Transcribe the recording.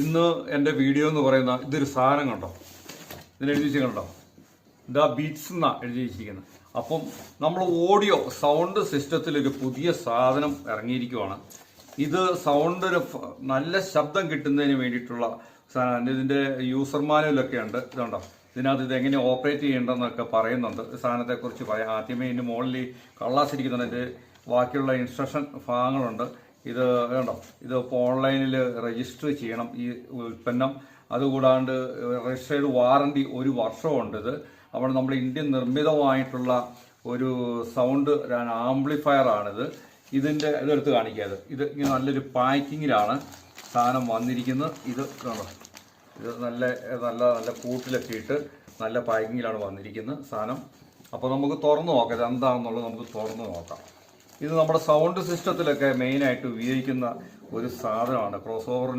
ഇന്ന് എന്റെ വീഡിയോ എന്ന് പറയുന്ന ഇതൊരു സാധനം കണ്ടോ? ഇതിന് എഴുതി ദ ബീറ്റ്സ് എന്നാ എഴുതി വെച്ചിരിക്കുന്നത് അപ്പം നമ്മൾ ഓഡിയോ സൗണ്ട് സിസ്റ്റത്തിൽ ഒരു പുതിയ സാധനം ഇറങ്ങിയിരിക്കുവാണ്. ഇത് സൗണ്ടിന് നല്ല ശബ്ദം കിട്ടുന്നതിന് വേണ്ടിയിട്ടുള്ള സാധനം. ഇതിന്റെ യൂസർ മാനുവലൊക്കെ ഉണ്ട്. ഇതുണ്ടോ? ഇതിനകത്ത് ഇത് എങ്ങനെ ഓപ്പറേറ്റ് ചെയ്യേണ്ടതെന്നൊക്കെ പറയുന്നുണ്ട്. സാധനത്തെക്കുറിച്ച് പറയാം. ആദ്യമേ ഇതിന് മുകളിൽ കള്ളാസിരിക്കുന്നുണ്ട് ഇതിന്റെ ബാക്കിയുള്ള ഇൻസ്ട്രക്ഷൻ ഭാഗങ്ങളുണ്ട്. ഇത് വേണ്ടോ ഇത് ഓൺലൈനിൽ രജിസ്റ്റർ ചെയ്യണം ഈ ഉൽപ്പന്നം. അതുകൂടാണ്ട് രജിസ്റ്റേർഡ് വാറണ്ടി ഒരു വർഷമുണ്ട് ഇത്. അപ്പോൾ നമ്മുടെ ഇന്ത്യൻ നിർമ്മിതമായിട്ടുള്ള ഒരു സൗണ്ട് ആംപ്ലിഫയർ ആണിത്. ഇതിന്റെ ഇതെടുത്ത് കാണിക്കാതെ ഇത്. ഇങ്ങനെ നല്ലൊരു പാക്കിങ്ങിലാണ് സാധനം വന്നിരിക്കുന്നത്. ഇത് കണ്ടോ? ഇത് നല്ല നല്ല നല്ല കൂട്ടിലൊക്കെ ഇട്ട് നല്ല പാക്കിങ്ങിലാണ് വന്നിരിക്കുന്നത് സാധനം. അപ്പോൾ നമുക്ക് തുറന്നു നോക്കാം ഇത് എന്താണെന്നുള്ളത് നമുക്ക് തുറന്നു നോക്കാം. ഇത് നമ്മുടെ സൗണ്ട് സിസ്റ്റത്തിലൊക്കെ മെയിനായിട്ട് ഉപയോഗിക്കുന്ന ഒരു സാധനമാണ്. Cross over